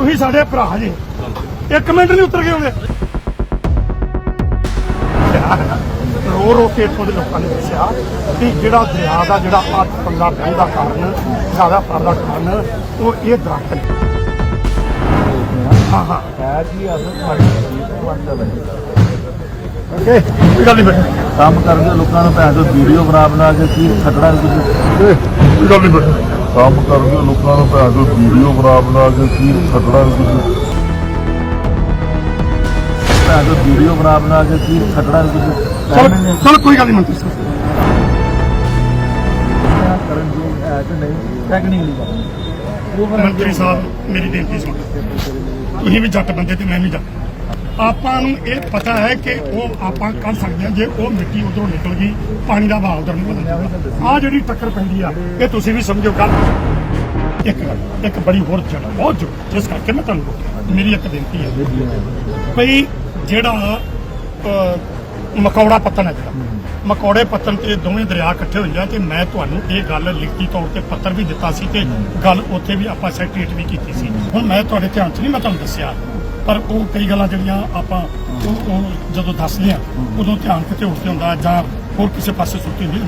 ਤੁਸੀਂ ਸਾਡੇ ਭਰਾ ਜੀ। ਇੱਕ ਮਿੰਟ ਨਹੀਂ ਉਤਰ ਕੇ ਆਉਂਦੇ ਰੋ ਰੋ ਕੇ ਇੱਥੋਂ ਦੇ ਲੋਕਾਂ ਨੇ ਦੱਸਿਆ ਕਿ ਜਿਹੜਾ ਦਰਿਆ ਦਾ ਜਿਹੜਾ ਅੱਠ ਪੰਗਾ ਦਾ ਕਾਰਨ ਜ਼ਿਆਦਾ ਦਾ ਕਾਰਨ ਉਹ ਇਹ ਦਰਖਤ ਨੇ। ਹਾਂ ਹਾਂ। ਹੈ ਕੀ ਅਸਲ ਤੁਹਾਡੀ ਵੰਡ ਓਕੇ ਕੋਈ ਗੱਲ ਨਹੀਂ ਬੇਟਾ। ਕੰਮ ਕਰਦੇ ਲੋਕਾਂ ਨੂੰ ਭੈਣ ਤੋਂ ਵੀਡੀਓ ਬਣਾ ਬਣਾ ਕੇ ਕੀ ਖਤਰਾ ਕੁਝ ਕੋਈ ਗੱਲ ਨਹੀਂ ਬੇਟਾ। ਕੰਮ ਕਰਦੇ ਲੋਕਾਂ ਨੂੰ ਭੈਣ ਤੋਂ ਵੀਡੀਓ ਬਣਾ ਬਣਾ ਕੇ ਕੀ ਖਤਰਾ ਕੁਝ ਭੈਣ ਤੋਂ ਵੀਡੀਓ ਬਣਾ ਬਣਾ ਕੇ ਕੀ ਖਤਰਾ ਕੁਝ ਚਲ ਚਲ ਕੋਈ ਗੱਲ ਨਹੀਂ ਮੰਤਰੀ ਸਾਹਿਬ। ਕਰਨ ਹੈ ਕਿ ਨਹੀਂ ਟੈਕਨੀਕਲੀ ਕਰਨਾ ਮੰਤਰੀ ਸਾਹਿਬ ਮੇਰੀ ਬੇਨਤੀ ਸੁਣੋ। ਤੁਸੀਂ ਵੀ ਜੱਟ ਬੰਦੇ ਤੇ ਮੈਂ ਵੀ ਜੱਟ। ਆਪਾਂ ਨੂੰ ਇਹ ਪਤਾ ਹੈ ਕਿ ਉਹ ਆਪਾਂ ਕਰ ਸਕਦੇ ਹਾਂ। ਜੇ ਉਹ ਮਿੱਟੀ ਉਧਰੋਂ ਨਿਕਲ ਗਈ, ਪਾਣੀ ਦਾ ਵਹਾਅ ਉਧਰ ਨਹੀਂ ਬਦਲਦਾ ਆ ਜਿਹੜੀ ਟੱਕਰ ਪੈਂਦੀ ਆ, ਇਹ ਤੁਸੀਂ ਵੀ ਸਮਝੋ ਗੱਲ। ਇੱਕ ਗੱਲ, ਇੱਕ ਬੜੀ ਹੋਰ ਜਗ੍ਹਾ, ਬਹੁਤ ਜੋ ਜਿਸ ਕਰਕੇ ਮੈਂ ਤੁਹਾਨੂੰ ਰੋਕਿਆ। ਮੇਰੀ ਇੱਕ ਬੇਨਤੀ ਹੈ। ਭਈ ਜਿਹੜਾ ਮਕੌੜਾ ਪੱਤਨ ਹੈ ਜਿਹੜਾ, ਮਕੌੜੇ ਪੱਤਨ ਤੇ ਦੋਵੇਂ ਦਰਿਆ ਇਕੱਠੇ ਹੋਏ ਆ ਤੇ ਮੈਂ ਤੁਹਾਨੂੰ ਇਹ ਗੱਲ ਲਿਖਤੀ ਤੌਰ ਤੇ ਪੱਤਰ ਵੀ ਦਿੱਤਾ ਸੀ ਤੇ ਗੱਲ ਉੱਥੇ ਵੀ ਆਪਾਂ ਸੈਕਟਰੀਟ ਵੀ ਕੀਤੀ ਸੀ। ਹੁਣ ਮੈਂ ਤੁਹਾਡੇ ਧਿਆਨ 'ਚ ਨਹੀਂ, ਮੈਂ ਤੁਹਾਨੂੰ ਦੱਸਿਆ ਪਰ ਉਹ ਕਈ ਗੱਲਾਂ ਜਿਹੜੀਆਂ ਆਪਾਂ ਉਹ ਜਦੋਂ ਦੱਸਦੇ ਆ ਉਦੋਂ ਧਿਆਨ ਕਿਤੇ ਹੋਰ ਤੇ ਹੁੰਦਾ ਜਾਂ ਹੋਰ ਕਿਸੇ ਪਾਸੇ ਸੁੱਟੀ ਹੁੰਦੀ